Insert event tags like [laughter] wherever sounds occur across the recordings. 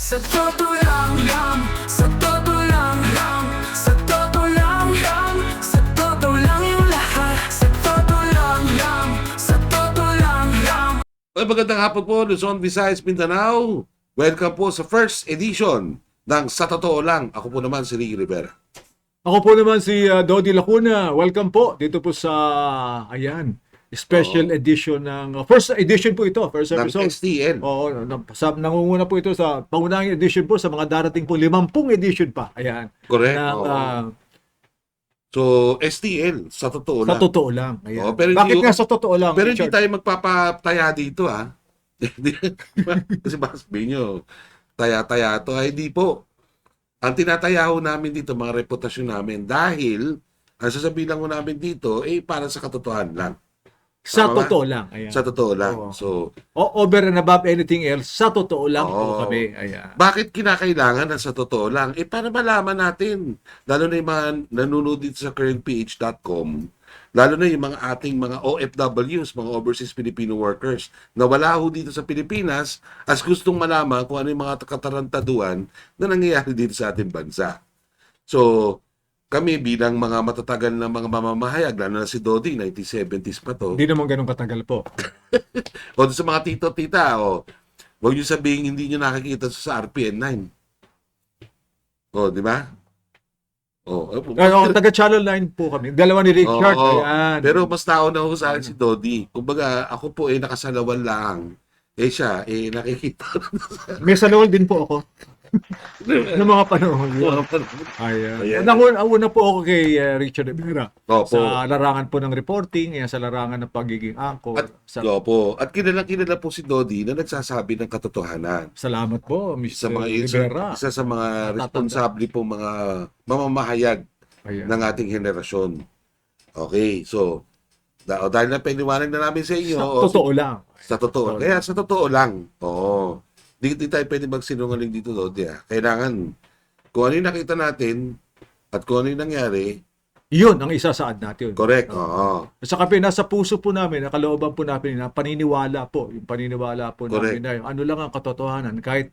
Sa totoo lang lang Sa totoo lang lang Sa totoo lang lang Sa totoo lang yung lahat Sa totoo lang lang Sa totoo lang lang Ay, magandang hapon po, Luzon, Visayas, Mindanao. Welcome po sa first edition ng Sa Totoo Lang. Ako po naman si Ricky Rivera. Ako po naman si uh, Dodi Lacuna. Welcome po dito po sa, ayan, special edition ng, uh, first edition po ito, first Ng episode. STN. Oo, na- sa, nangunguna po ito sa pangunahing edition po sa mga darating po, limampung edition pa. Ayan. Correct. Ng, Oo. ah, so, STL, sa totoo sa lang. totoo lang. Ayan. Oo, pero Bakit hindi- nga sa totoo lang? Pero hindi tayo magpapataya dito, [laughs] ha? Kasi baka sabihin nyo, taya-taya to. Ay, hindi po. Ang tinataya ho namin dito, mga reputasyon namin, dahil, ang sasabihin lang ho namin dito, eh, para sa katotohanan lang. Sa Tama ba? totoo lang. Ayan. Sa totoo lang. Oo. So, O, over and above anything else, sa totoo lang po Oo. kami. Ayan. Bakit kinakailangan na sa totoo lang? Eh, para malaman natin. Lalo na yung mga nanonood dito sa currentph.com, lalo na yung mga ating mga OFWs, mga overseas Filipino workers, na wala ho dito sa Pilipinas as gustong malaman kung ano yung mga katarantaduan na nangyayari dito sa ating bansa. So, kami bilang mga matatagal na mga mamamahayag, lalo na si Dodi, 1970s pa to, Hindi naman ganun katagal po. [laughs] o sa mga tito-tita, o huwag niyo sabihin hindi niyo nakikita sa RPN 9. O, di ba? O, eh, Pero taga Channel 9 po kami. Dalawa ni Richard. Oo. Ayan. pero mas tao na ho sa akin si Dodi. Kumbaga, ako po eh nakasalawan lang. Eh siya, eh nakikita. [laughs] May salawal din po ako. [laughs] Noong mga panahon. yun. Ayan. Ayan. Una, una po ako kay uh, Richard Rivera. Opo. Sa larangan po ng reporting, ayan, sa larangan ng pagiging anchor. At, Sa, Opo. At kilala kilala po si Dodi na nagsasabi ng katotohanan. salamat po, Sa Mr. mga isa, Rivera. isa sa mga responsable po mga mamamahayag Ayan. ng ating henerasyon. Okay, so dahil na piniwanag na namin sa inyo, Sa totoo lang. sa totoo. Totoo Kaya sa totoo lang. Oo. Di, di tayo pwede magsinungaling dito, Lodi. ah. Kailangan, kung ano yung nakita natin, at kung ano yung nangyari, Yun ang isasaad natin. correct. Oo. At saka po, nasa puso po namin, nakalooban po namin na paniniwala po. Yung paniniwala po Correct. namin na yung ano lang ang katotohanan. Kahit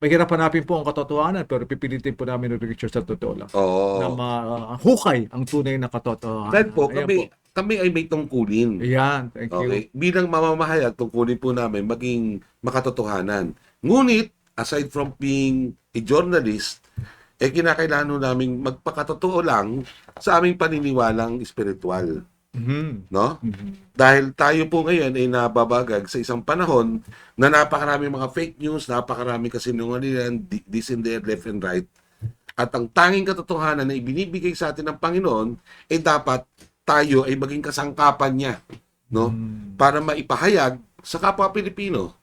mahirap hanapin po ang katotohanan, pero pipilitin po namin ng Richard sa totoo lang. Oo. Na mahukay ang tunay na katotohanan. Dahil po, Ayan kami, kami ay may tungkulin. Ayan, thank you. Okay? Bilang mamamahayag, tungkulin po namin maging makatotohanan. Ngunit, aside from being a journalist, eh kinakailangan namin magpakatotoo lang sa aming paniniwalang espiritual. Mhm. No? Mhm. Dahil tayo po ngayon ay nababagag sa isang panahon na napakarami mga fake news, napakarami kasinungalingan, this and there, left and right. At ang tanging katotohanan na ibinibigay sa atin ng Panginoon, ay dapat tayo ay maging kasangkapan niya. No? Mm. Para maipahayag sa kapwa Pilipino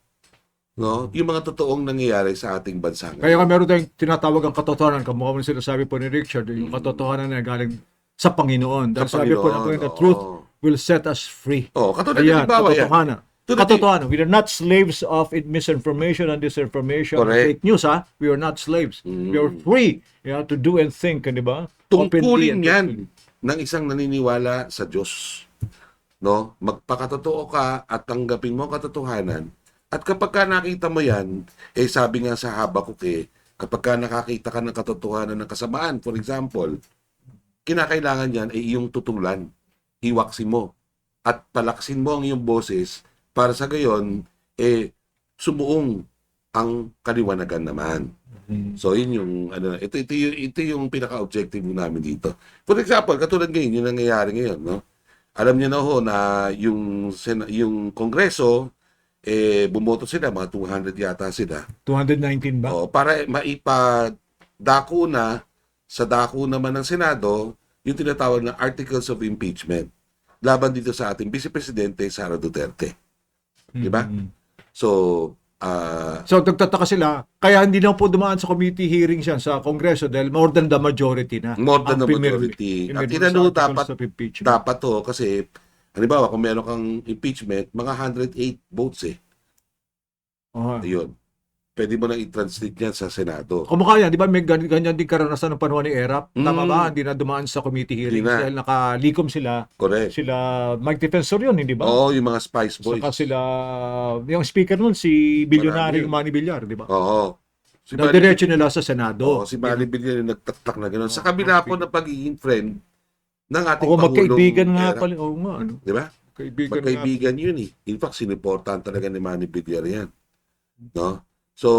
no? yung mga totoong nangyayari sa ating bansa. Kaya nga meron tayong tinatawag ang katotohanan, kamukha mo sinasabi po ni Richard, yung katotohanan na galing sa Panginoon. Dahil Sa sabi po Panginoon, na the oo. truth will set us free. Oh, katulad Ayan, bawa yan. katotohanan. Tulad Katotohanan. We are not slaves of misinformation and disinformation and Correct. fake news, ha? We are not slaves. We are free you know, to do and think, di ba? Tungkulin and yan ng isang naniniwala sa Diyos. No? Magpakatotoo ka at tanggapin mo katotohanan. At kapag ka nakita mo yan, eh sabi nga sa Habakuk eh, kapag ka nakakita ka ng katotohanan ng kasamaan, for example, kinakailangan yan ay iyong tutulan, iwaksin mo, at palaksin mo ang iyong boses para sa gayon, eh, sumuong ang kaliwanagan naman. Mhm. So yun yung ano ito ito yung, ito yung pinaka-objective namin dito. For example, katulad ngayon yung nangyayari ngayon, no? Alam niyo na ho na yung yung Kongreso eh bumoto sila mga 200 yata sila. 219 ba? O para maipadako na sa dako naman ng Senado yung tinatawag na Articles of Impeachment laban dito sa ating Vice Presidente Sara Duterte. di ba? Mhm. So, ah So, nagtataka sila, kaya hindi na po dumaan sa committee hearings yan sa Kongreso dahil more than the majority na. more than the majority. At tinanong sa articles dapat dapat to kasi halimbawa kung meron kang impeachment, mga 108 votes eh. Oo. Ayun. Pwede mo na i-translate yan sa Senado. Kumukha yan, di ba may gan- ganyan din karanasan ng panahon ni Erap? Mm. Tama ba? Hindi na dumaan sa committee hearings na. dahil nakalikom sila. Correct. Sila, Mike Defensor yun, hindi ba? Oo, yung mga Spice Boys. Saka sila, yung speaker nun, si Billionaire. Manny Villar, di ba? Oo. Si na Manny- diretso nila sa Senado. Oo, si Manny Villar yung nagtaktak na gano'n. Sa kabila po ng pagiging friend ng ating Ako magkaibigan nga era. pala. Oo nga, ano. Di ba? Kaibigan nga. Magkaibigan yun eh. In fact, sinuportahan talaga ni Manny Villar yan. No? So,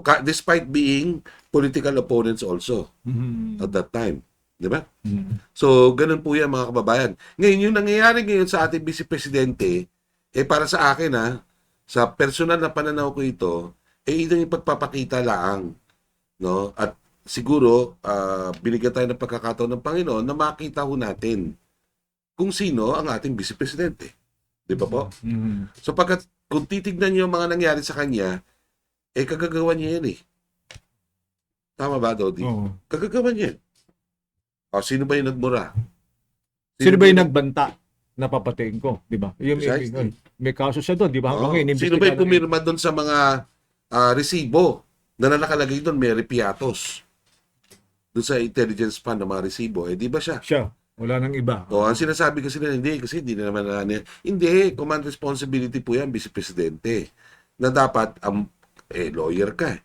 ka- despite being political opponents also Mhm. at that time. Di ba? Mhm. So, ganun po yan mga kababayan. Ngayon, yung nangyayari ngayon sa ating Vice Presidente, eh para sa akin ha, sa personal na pananaw ko ito, eh ito yung pagpapakita lang. No? At siguro, ah, binigyan tayo ng pagkakataon ng Panginoon na makita ho natin kung sino ang ating Vice Presidente. Di ba po? Mhm. So pagkat kung titignan niyo ang mga nangyari sa kanya, eh kagagawa niya yan eh. Tama ba, Dodi? Oo. Kagagawa niya. yan. O, sino ba yung nagmura? Sino ba yung nagbanta? Napapatayin ko, di ba? Yung may, Precisely. may kaso siya doon, di ba? Hanggang ngayon, Sino ba yung pumirma doon sa mga ah, resibo na nakalagay doon, Mary Piatos? Doon sa intelligence fund ng mga resibo. Eh, di ba siya? Siya. Wala nang iba. O, ang sinasabi kasi nila, hindi, kasi hindi na naman na, hindi, command responsibility po yan, Vice Presidente. Na dapat, um, eh, lawyer ka. eh.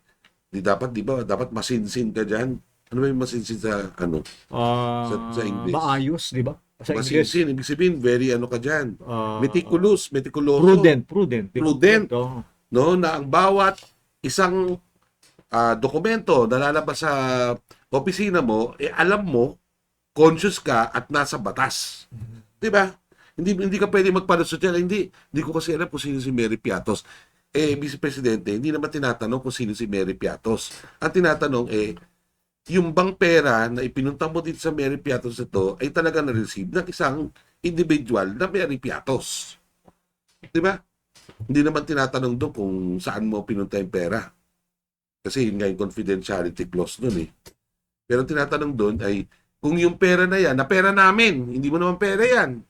Di dapat, di ba, dapat masinsin ka dyan. Ano ba yung masinsin sa, ano? Ah, Sa- sa English. Maayos, di ba? Sa English. masinsin, ibig sabihin, very ano ka dyan. ah, Meticulous, meticuloso. Prudent, prudent. Prudent. Oo. no na ang bawat isang ah, dokumento na lalabas sa opisina mo eh alam mo conscious ka at nasa batas. 'Di ba? Hindi hindi ka pwede magpalusot yan. Hindi hindi ko kasi alam kung sino si Mary Piatos. Eh Vice Presidente, hindi naman tinatanong kung sino si Mary Piatos. Ang tinatanong eh yung bang pera na ipinunta mo dito sa Mary Piatos ito ay talaga na-receive ng isang individual na Mary Piatos. 'Di ba? Hindi naman tinatanong doon kung saan mo pinunta yung pera. Kasi yun nga yung confidentiality clause doon eh. Pero ang tinatanong doon ay kung yung pera na yan, na pera namin, hindi mo naman pera yan.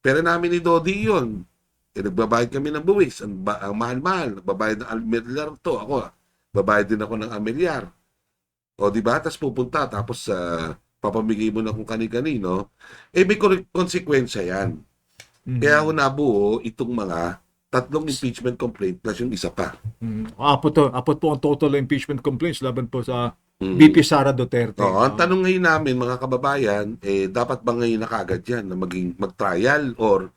Pera namin ni Dodi yun. Eh, nagbabayad kami ng buwis. Ang, ba- ang mahal-mahal. Nagbabayad ng almilyar to. Ako, ah, babayad din ako ng amilyar. O, di ba? Tapos pupunta, tapos sa papamigay mo na kung kani-kanino. Eh, may kon- konsekwensya yan. Mhm. Kaya ako nabuo itong mga tatlong impeachment complaint plus yung isa pa. Mhm. Apot, to, apot po ang total impeachment complaints laban po sa Mm. BP Sara Duterte. Oo, ang tanong ngayon namin mga kababayan, eh dapat ba ngayon na kaagad yan na maging mag-trial or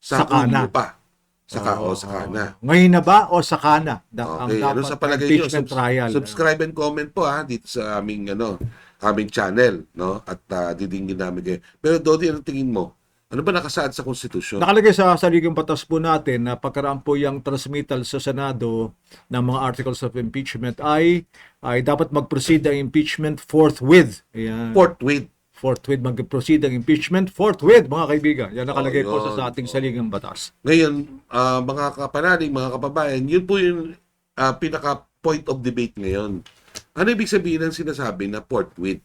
sa Saka na. pa? Saka o saka na. Ngayon na ba o saka na? Da- Okay, ang ano sa palagay niyo? impeachment Subs- trial. subscribe and comment po ha dito sa aming ano, aming channel, no? At ah, didingin namin kayo. Pero Dodi, ano tingin mo? Ano ba nakasaad sa konstitusyon? Nakalagay sa saligang batas po natin na pagkaraan po yung transmittal sa Senado ng mga articles of impeachment ay ay dapat mag-proceed ang impeachment forthwith. Ayan. Forthwith. forthwith mag-proceed ang impeachment forthwith mga kaibigan. Yan nakalagay Oh, po sa, ating saligang batas. Ngayon, ah, mga kapanalig, mga kababayan, yun po yung ah, pinaka point of debate ngayon. Ano ibig sabihin ng sinasabi na forthwith?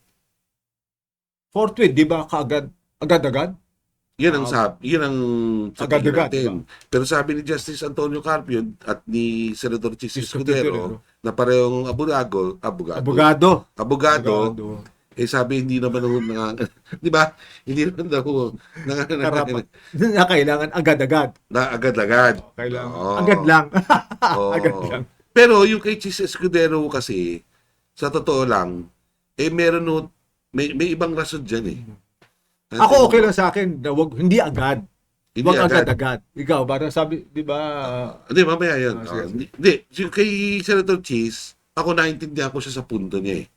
Forthwith, di ba kaagad agad-agad? Yan ang Ah, sabi, yun ang sabihin Agad-agad, natin. Pero sabi ni Justice Antonio Carpio at ni Senator Chis Chis Escudero na parehong abogado, abogado, Abogado. abogado, Abogado. eh sabi hindi naman ho na, [laughs] di ba? Hindi naman daw ho na, na, Karapat. [laughs] Na kailangan agad-agad. na agad-agad. Kailangan. Oo. Agad lang. [laughs] Oo. agad lang. Pero yung kay Chis Escudero kasi, sa totoo lang, eh meron ho, may, may ibang rason dyan eh. Ako okay lang sa akin na wag hindi agad. Hindi Wag agad. agad-agad. Ikaw, parang sabi, di ba? Hindi, mamaya yan. Ah, Ah, hindi. Yung kay Senator Cheese, ako naintindihan ko siya sa punto niya eh.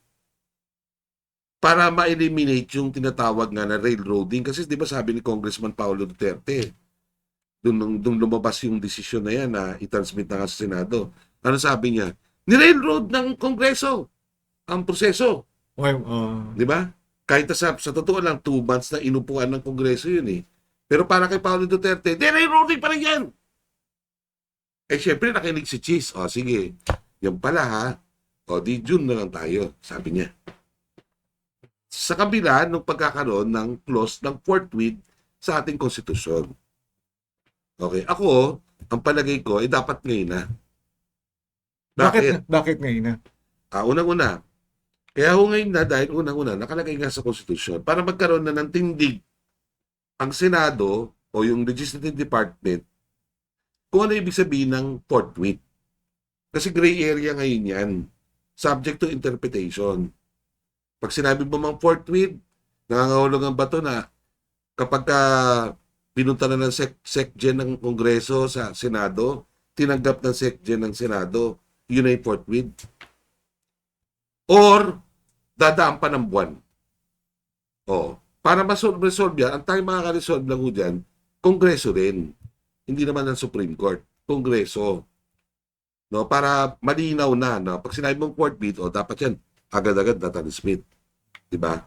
Para ma-eliminate yung tinatawag nga na railroading. Kasi di ba sabi ni Congressman Paulo Duterte, doon, doon lumabas yung desisyon na yan na i-transmit na nga sa Senado. Ano sabi niya? Ni-railroad ng Kongreso ang proseso. Okay, uh, Di ba? Kahit na sa, sa totoo lang, two months na inupuan ng Kongreso yun eh. Pero para kay Paulo Duterte, di railroading pa rin yan. Eh, syempre, nakinig si Cheese. O, sige. Yan pala ha. O, di June na lang tayo, sabi niya. Sa kabila ng pagkakaroon ng clause ng forthwith sa ating konstitusyon. Okay, ako, ang palagay ko, eh, dapat ngayon na. bakit, bakit ngayon na? Ah, unang-una. Kaya ho ngayon na, dahil unang-una, nakalagay nga sa konstitusyon, para magkaroon na ng tindig ang Senado o yung Legislative Department kung ano ibig sabihin ng forthwith. Kasi gray area ngayon yan subject to interpretation. Pag sinabi mo mang forthwith, nangangahulog ang bato na kapag ka pinunta na ng sec secgen ng Kongreso sa Senado, tinanggap ng secgen ng Senado, yun ay forthwith. Or, dadaan pa ng buwan. O, para ma-resolve yan, ang tayong makaka-resolve lang ho dyan, Kongreso rin. Hindi naman ng Supreme Court. Kongreso. No, para malinaw na, no? Pag sinabi mong forthwith, o dapat yan, agad-agad na transmit. Di ba?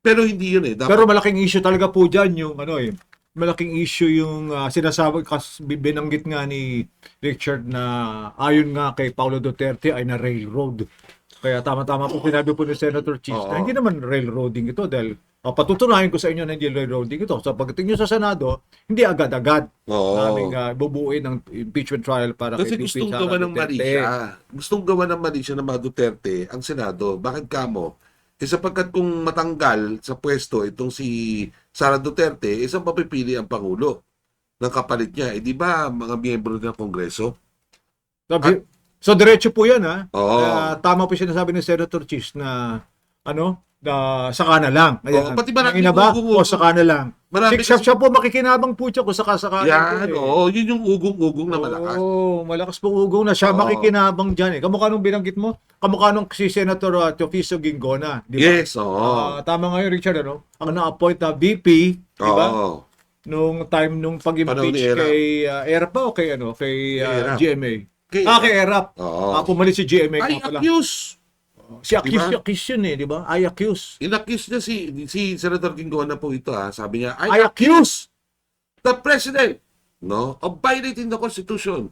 Pero hindi yun eh. Dapat, Pero malaking issue talaga po dyan yung ano eh, malaking issue yung ah, sinasabi kas binanggit nga ni Richard na ayon nga kay Paulo Duterte ay na railroad. Kaya tama-tama po sinabi po ni Senator Cheese na hindi naman railroading ito dahil ah, patutunayan ko sa inyo na hindi railroading ito. Sa pagdating nyo sa Senado, hindi agad-agad Oo. naming ah, bubuin ng impeachment trial para Kasi kay gustong gawa ng siya. Gustong gawa ng mali siya ng mga Duterte ang Senado. Bakit kamo? Eh sapagkat kung matanggal sa pwesto itong si Sara Duterte, isang papipili ang Pangulo ng kapalit niya. Eh di ba mga miyembro ng Kongreso? Sabi, so diretso po yan ha. Oo. Kaya tama po sinasabi ni Senator Cheese na ano, na saka na lang. Oo, pati ba Ang ina ba? nakikiugo- O saka na lang. Marami Siya, siya po makikinabang po siya kung saka saka Yan, oo. Yun yung ugong-ugong na malakas. Oo, malakas po ugong na siya Oo. makikinabang dyan eh. Kamukha nung binanggit mo, kamukha nung si Senator uh, Teofiso Gingona, di ba? Yes, oo. Ah, tama nga yun, Richard, ano? Ang na-appoint na VP, di ba? Oo. Nung time nung Panahon pag-impeach kay uh, Erap ba o kay ano? Kay uh, Erap. GMA. Kay- ah, kay Erap. Oo. Ah, pumalit si GMA. Ay, pala. accuse! Si accuse, Diba? si accuse yun eh, di ba? I accuse. In-accuse niya si, si Senator Gingona po ito ha. Sabi niya, I I accuse! the President no, of violating the Constitution.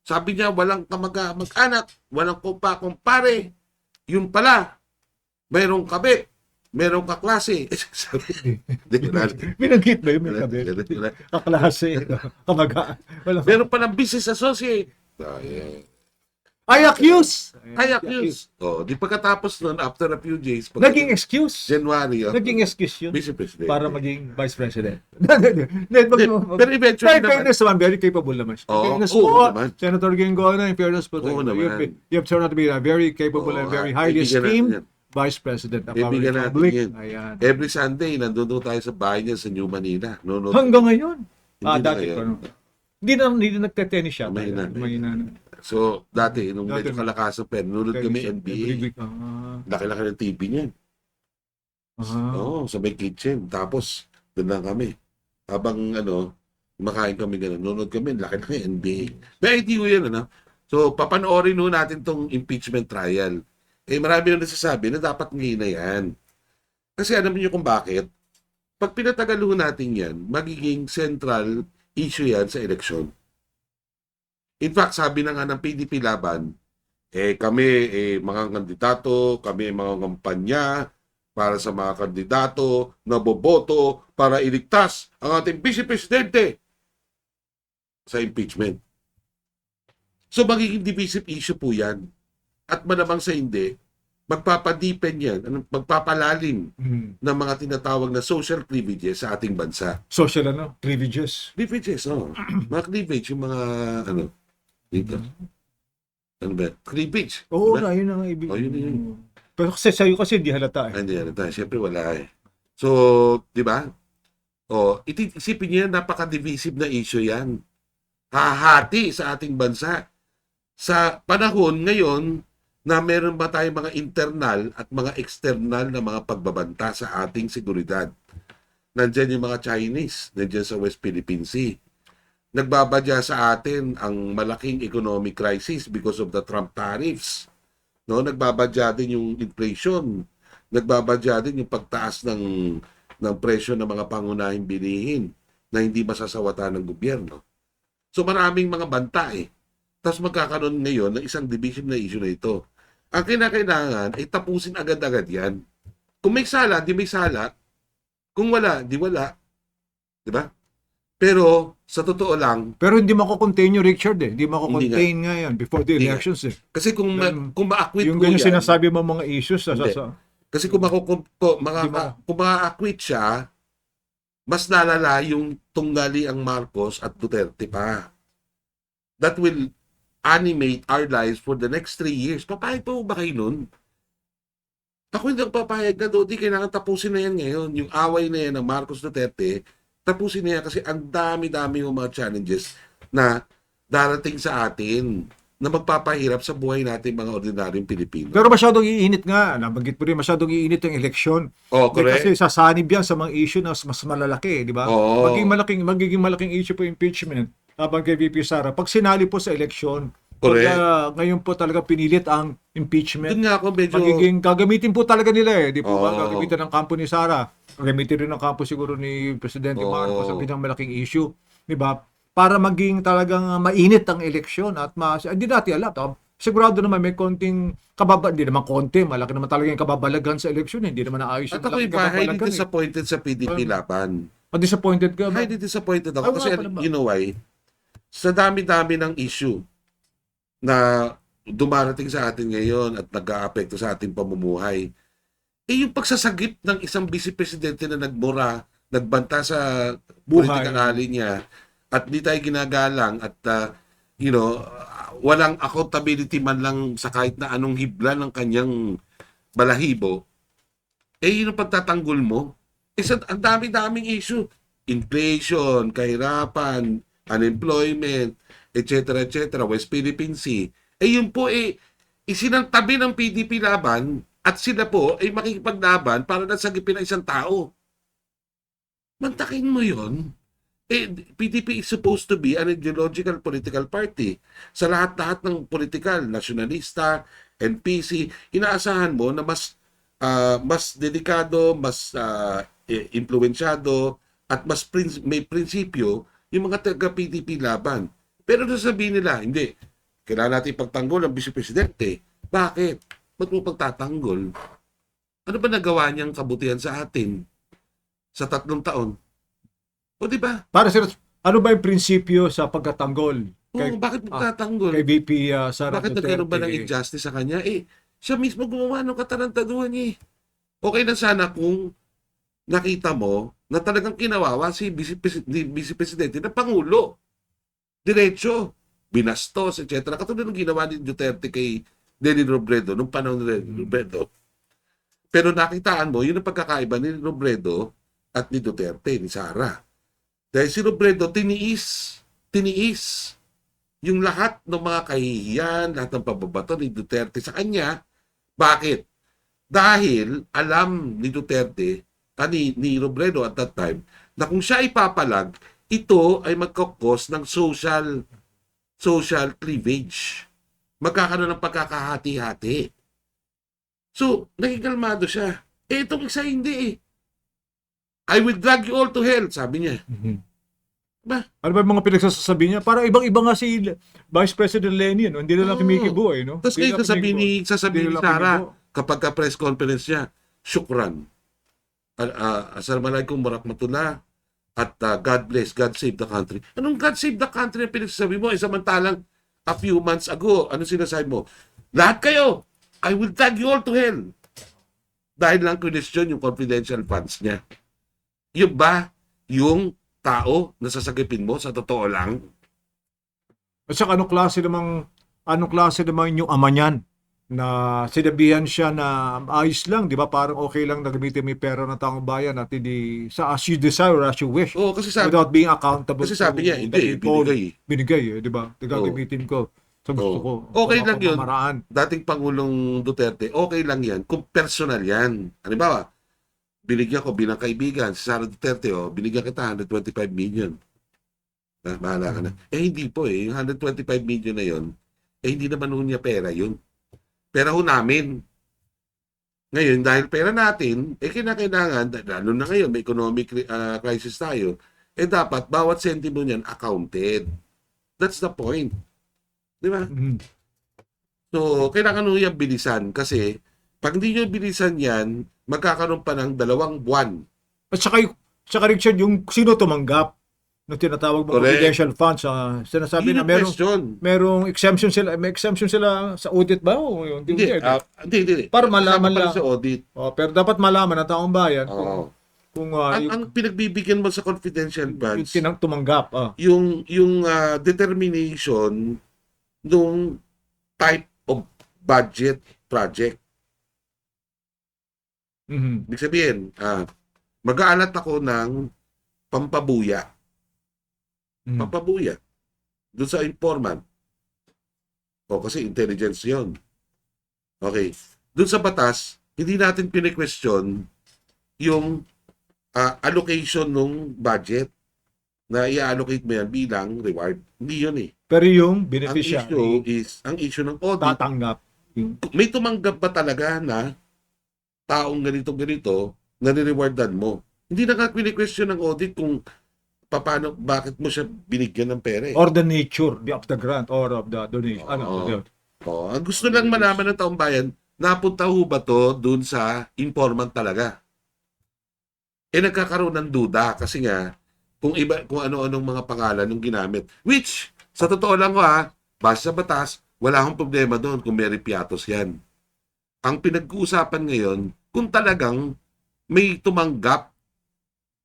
Sabi niya, walang kamaga mag-anak, walang kumpa kumpare. Yun pala, mayroong kabe, mayroong kaklase. [laughs] Sabi? [laughs] Binanggit ba yun? May kabi? Kaklase, [laughs] kamagaan. Wala. Meron pa ng business associate. Ay, I accuse! I accuse. Oh, di pagkatapos nun, after a few days, pag Naging excuse. January, oh, Naging excuse yun. Vice President. Para maging Vice President. [laughs] Hindi, Pero eventually in naman, fairness naman, very capable naman siya. Oo, fairness oo po, naman. Senator Gingona, in fairness po, Oo you, naman. you have turned out to be a very capable Oo, and very ah, highly kaibigan esteemed. Vice President of our Kaibigan natin Republic. yan. Ayan. every Sunday, nandun doon tayo sa bahay niya sa New Manila. No, no, Hanggang ngayon. Ah, na dati ngayon. pa. no? Hindi na, hindi na nagte-tennis siya. Mahina. Mahina na. So, dati, nung Dati, medyo kalakasan pa, nunod kami Every NBA. week. Ah, Laki-laki ng TV niyan. ah. Oo, sa may kitchen. Tapos, doon lang kami. Habang, ano, kumakain kami gano'n. Nunod kami, laki-laki ng NBA. Pero hindi ko yan, ano. So, papanoorin ho natin tong impeachment trial. Eh, marami na nasasabi na dapat ngayon na yan. Kasi alam niyo kung bakit? Pag pinatagal ho natin yan, magiging central issue yan sa eleksyon. In fact, sabi na nga ng PDP Laban, eh kami eh mga kandidato, kami mga kampanya para sa mga kandidato na boboto para iligtas ang ating vice presidente sa impeachment. So magiging divisive issue po yan. At malamang sa hindi, magpapadipen yan, ano, magpapalalim Hmm. ng mga tinatawag na social cleavages sa ating bansa. Social ano? Privileges. Cleavages, oh. [clears throat] mga cleavage, yung mga, ano, dito. Ano ba? Cleavage. Oo, Diba? na, yun ang ibig. Oh, yun, yun. Pero kasi sa'yo kasi hindi halata eh. Ay, hindi, tayo. Siyempre, wala eh. So, di ba? O, iti- isipin niyo yan, napaka-divisive na issue yan. Hahati sa ating bansa. Sa panahon ngayon na meron ba tayong mga internal at mga external na mga pagbabanta sa ating seguridad. Nandyan yung mga Chinese, nandyan sa West Philippine Sea. Nagbabadya sa atin ang malaking economic crisis because of the Trump tariffs. No, nagbabadya din yung inflation. Nagbabadya din yung pagtaas ng ng presyo ng mga pangunahing bilihin na hindi masasawata ng gobyerno. So maraming mga banta eh. Tapos magkakaroon ngayon ng isang division na issue na ito. Ang kinakailangan ay tapusin agad-agad yan. Kung may sala, di may sala. Kung wala, di wala. Di ba? Pero sa totoo lang, Pero hindi mako-contain yung Richard eh. Hindi mako-contain nga yan before the nga. elections eh. kasi kung ma- Yung- kung ma-acquit Yung ko yan, sinasabi mo mga issues sa, sa, sa Kasi kung, mako, kung, kung, maka, kung maka-acquit siya, mas lalala yung tunggali ang Marcos at Duterte pa. That will animate our lives for the next three years. Papayag po ba kayo nun? Ako hindi ako papayag na doon. Di kailangan tapusin na yan ngayon. Yung away na yan ng Marcos Duterte, tapusin na yan kasi ang dami-dami yung mga challenges na darating sa atin na magpapahirap sa buhay natin mga ordinaryong Pilipino. Pero masyadong iinit nga. Nabanggit mo rin, masyadong iinit yung eleksyon. Oh, correct. Kasi sasanib yan sa mga issue na mas, malalaki, di ba? Oo. Magiging malaking, magiging malaking issue po impeachment habang kay VP Sara. Pag sinali po sa eleksyon, Correct. pag, ah, ngayon po talaga pinilit ang impeachment, Doon nga ako medyo... magiging gagamitin po talaga nila eh. Di po ba? Oo. Gagamitin ng kampo ni Sara. Gagamitin rin ng kampo siguro ni Presidente Oo. Marcos ang pinang malaking issue. Di ba? Para maging talagang ah, mainit ang eleksyon at mas, hindi natin alam. Tama? Sigurado naman may konting kababa, hindi naman konti, malaki naman talaga yung kababalagan sa eleksyon. Hindi naman naayos At yung ako malaking iba, highly eh. disappointed sa PDP laban. Ah, disappointed ka ba? Highly disappointed ako Ay, kasi ba? you know why? Sa dami-dami ng issue na dumarating sa atin ngayon at nag-aapekto sa ating pamumuhay, eh yung pagsasagip ng isang vice presidente na nagmura, nagbanta sa Buhay. politikang ali niya at di tayo ginagalang at uh, you know, walang accountability man lang sa kahit na anong hibla ng kanyang balahibo, eh yun ang pagtatanggol mo. Isa, ang dami-daming issue. Inflation, kahirapan, unemployment, etc. etc. West Philippine Sea. Eh yun po eh, isinantabi ng PDP laban at sila po ay makikipaglaban para nasagipin ang isang tao. Mantakin mo yon eh, PDP is supposed to be an ideological political party. Sa lahat-lahat ng political, nasyonalista, NPC, inaasahan mo na mas ah, mas delikado, mas eh, impluensyado, at mas prins- may prinsipyo yung mga taga-PDP laban. Pero sasabihin nila, hindi, kailangan natin pagtanggol ang vice presidente. Bakit? Ba't mo pagtatanggol? Ano ba nagawa niyang kabutihan sa atin sa tatlong taon? O di ba? Para sir, ano ba yung prinsipyo sa pagkatanggol kay, Oo, bakit magtatanggol? kay VP uh, Sara bakit Duterte? nagkaroon ba ng injustice sa kanya? Eh, siya mismo gumawa ng katarantaduhan eh. Okay na sana kung nakita mo na talagang kinawawa si Vice, Vice Presidente na Pangulo. Diretso, binastos, etc. Katulad ng ginawa ni Duterte kay Lenny Robredo nung panahon ni Lenny Robredo. Pero nakitaan mo, yun ang pagkakaiba ni Robredo at ni Duterte, ni Sara. Dahil si Robredo, tiniis, tiniis yung lahat ng mga kahihiyan, lahat ng pababato ni Duterte sa kanya. Bakit? Dahil alam ni Duterte, ah, ni, ni Robredo at that time, na kung siya ipapalag, ito ay magkakos ng social social cleavage. Magkakaroon ng pagkakahati-hati. So, naging kalmado siya. Eh, itong isa hindi eh. I will drag you all to hell, sabi niya. Mhm. Ba? Ano ba mga pinagsasabi niya? Para ibang-iba nga si Vice President Lenny, no? Hindi na lang kimikibo eh, no? Tapos na sasabihin ni, sasabihin ni kimikibo. kapag ka press conference niya, syukran. Uh, uh, Assalamualaikum warahmatullah at uh, God bless, God save the country. Anong God save the country ang pinagsasabi mo? Eh, samantalang a few months ago, ano sinasabi mo? Lahat kayo, I will tag you all to hell. Dahil lang question yung confidential funds niya. Yun ba yung tao na sasagipin mo sa totoo lang? At saka anong klase namang anong klase naman yung ama niyan na sinabihan siya na ayos lang, di ba? Parang okay lang na gamitin mo yung pera ng taong bayan at hindi sa as you desire as you wish Oo, kasi sabi, without being accountable. kasi sabi niya, hindi, binigay. Binigay, eh, di ba? Gagamitin ko sa gusto ko. Okay lang yun. pamamaraan. dating Pangulong Duterte, okay lang yan kung personal yan. Halimbawa, binigyan ko bilang kaibigan, si Sara Duterte, oh, binigyan kita 125 million. Na, bahala ka na. Eh, hindi po eh. Yung 125 million na yon eh, hindi naman ho niya pera yun. Pera ho namin. Ngayon, dahil pera natin, eh, kinakailangan, lalo na ngayon, may economic uh, crisis tayo, eh, dapat, bawat sentimo niyan, accounted. That's the point. Di ba? Mhm. So, kailangan nyo yung bilisan kasi pag hindi nyo bilisan yan, magkakaroon pa ng dalawang buwan. At saka, saka Richard, yung sino tumanggap ng tinatawag mo Correct. confidential funds, ah, sinasabi Yun na ang merong question. merong exemption sila, may exemption sila sa audit ba o yun? Hindi, ah, hindi, hindi. Para malaman Kasama lang. sa audit. Oh, pero dapat malaman ng taong bayan kung, Oo. kung ah, ang, yung, ang pinagbibigyan mo sa confidential yung funds, tinang tumanggap. Ah. yung, yung ah, determination nung type of budget project. Mhm. Ibig sabihin, ah, mag-aalat ako ng pampabuya. Mhm. Pampabuya. Doon sa informant. O kasi intelligence yon. Okay. Doon sa batas, hindi natin pine-question yung ah, allocation ng budget na i-allocate mo yan bilang reward. Hindi yun eh. Pero yung Ang issue beneficiary is, ang issue ng audit, tatanggap. May tumanggap ba talaga na taong ganito ganito na rewardan mo? Hindi na nga question ng audit kung paano, bakit mo siya binigyan ng pera eh. or the nature the- of the grant or of the donation. Ano, Oo. the- Oh, ang gusto lang malaman ng taong bayan, napunta ho ba to dun sa informant talaga? Eh nagkakaroon ng duda kasi nga kung iba kung ano-anong mga pangalan yung ginamit. Which sa totoo lang ko ha, base sa batas, wala akong problema doon kung Mary Piatos 'yan. Ang pinag-uusapan ngayon kung talagang may tumanggap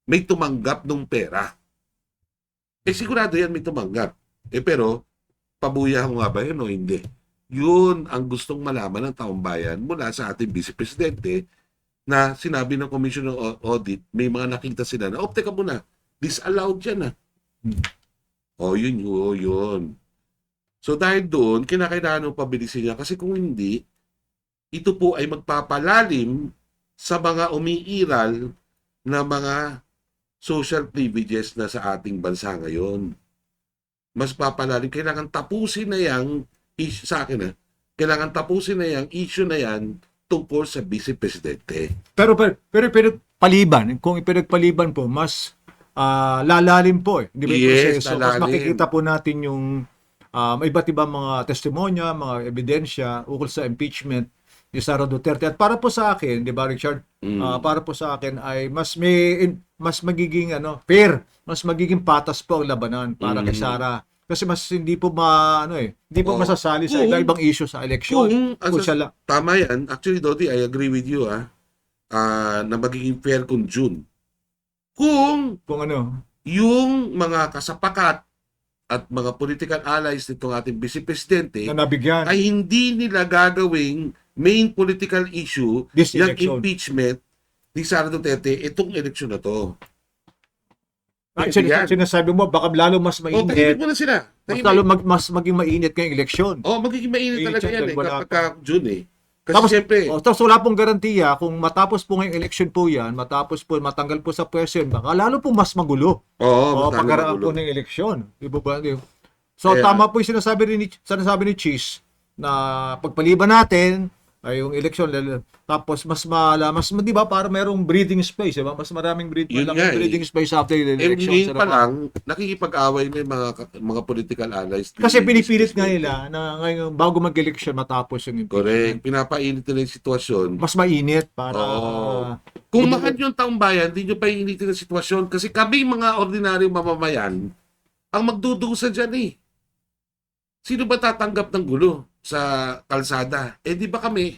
may tumanggap ng pera. Eh sigurado yan may tumanggap. Eh pero pabuya ko nga ba yun o hindi? Yun ang gustong malaman ng taong bayan mula sa ating Vice Presidente na sinabi ng Commission Au- Audit, may mga nakita sila na, oh, teka muna, disallowed yan ah. Hmm. Oh, yun, yun, yun. So dahil doon, kinakailangan mo pabilisin niya kasi kung hindi, ito po ay magpapalalim sa mga umiiral na mga social privileges na sa ating bansa ngayon. Mas papalalim. Kailangan tapusin na yung issue sa akin, ha? Kailangan tapusin na yung issue na yan tungkol sa Vice Presidente. Pero pero pero, pero paliban, kung ipinagpaliban po, mas ah, lalalim po eh. Di ba Yes, proseso? Mas lalalim. makikita po natin yung um, iba't ibang mga testimonya, mga ebidensya ukol sa impeachment ni Sara Duterte. At para po sa akin, di ba Richard, Mm. ah, para po sa akin ay mas may mas magiging ano, fair, mas magiging patas po ang labanan para kay Mm. Sara. Kasi mas hindi po ma ano eh, hindi po Oo. masasali sa Kung- ibang issue sa eleksyon. Kung, Kung siya lang- tama yan, actually, Dodi, I agree with you, ah, ah, na magiging fair kung June. Kung kung ano, yung mga kasapakat at mga political allies nitong ating Vice Presidente na nabigyan ay hindi nila gagawing main political issue this yung election. impeachment ni Sara Duterte itong eleksyon na to. Sin- yan. sinasabi mo, baka lalo mas O, tahimik mainit. mo na sila. Mas Tahimik. lalo mag, mas maging mainit ngayong eleksyon. Oh, magiging mainit talaga yan eh, kapag ka June eh. Kasi Tapos- siyempre, O, tapos wala pong garantiya kung matapos po ngayong eleksyon po yan, matapos po matanggal po sa pwesto baka lalo po mas magulo. oo, o, mas lalo pagkaraan magulo. po ng eleksyon. Di ba So, Kaya- tama po yung sinasabi rin ni, sinasabi ni Cheese na pagpaliban natin ay yung eleksyon lalo- tapos mas mala mas di ba para merong breathing space di ba mas maraming breath, Yun nga eh. breathing space after the election ngayon pa lang, nakikipag-away na yung mga, mga political allies. kasi ni pinipilit nga nila na ngayon bago mag-election matapos yung Correct. Pinapainit nila yung sitwasyon. mas mainit para Oo. Kung mahal yung taong bayan, hindi nyo painitin ang sitwasyon. Kasi kami mga ordinaryong mamamayan, ang magdudusa dyan eh. Sino ba tatanggap ng gulo sa kalsada? Eh di ba kami?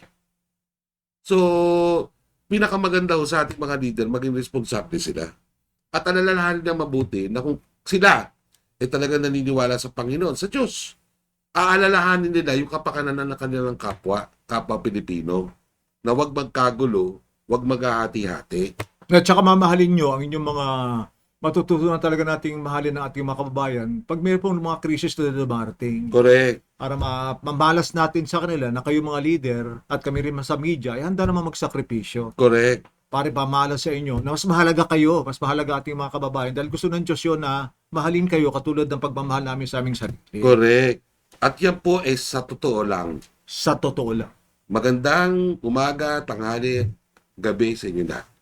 So, pinakamaganda ho sa ating mga leader, maging responsable sila. At alalahanin na mabuti na kung sila eh talaga naniniwala sa Panginoon, sa Diyos, aalalahanin nila yung kapakanan ng kanilang kapwa, kapwa Pilipino, na wag magkagulo, wag maghahati-hati. At saka mamahalin nyo ang inyong mga matututunan talaga nating mahalin ng ating mga kababayan pag mayroon pong mga krisis na dumarating Correct. para ma- mamalas natin sa kanila na kayo mga leader at kami rin sa media ay handa naman magsakripisyo Correct. para pamalas sa inyo na mas mahalaga kayo, mas mahalaga ating mga kababayan dahil gusto ng Diyos yun na mahalin kayo katulad ng pagmamahal namin sa aming sarili. Correct. At yan po ay sa totoo lang. Sa totoo lang. Magandang umaga, tanghali, gabi sa inyo lahat.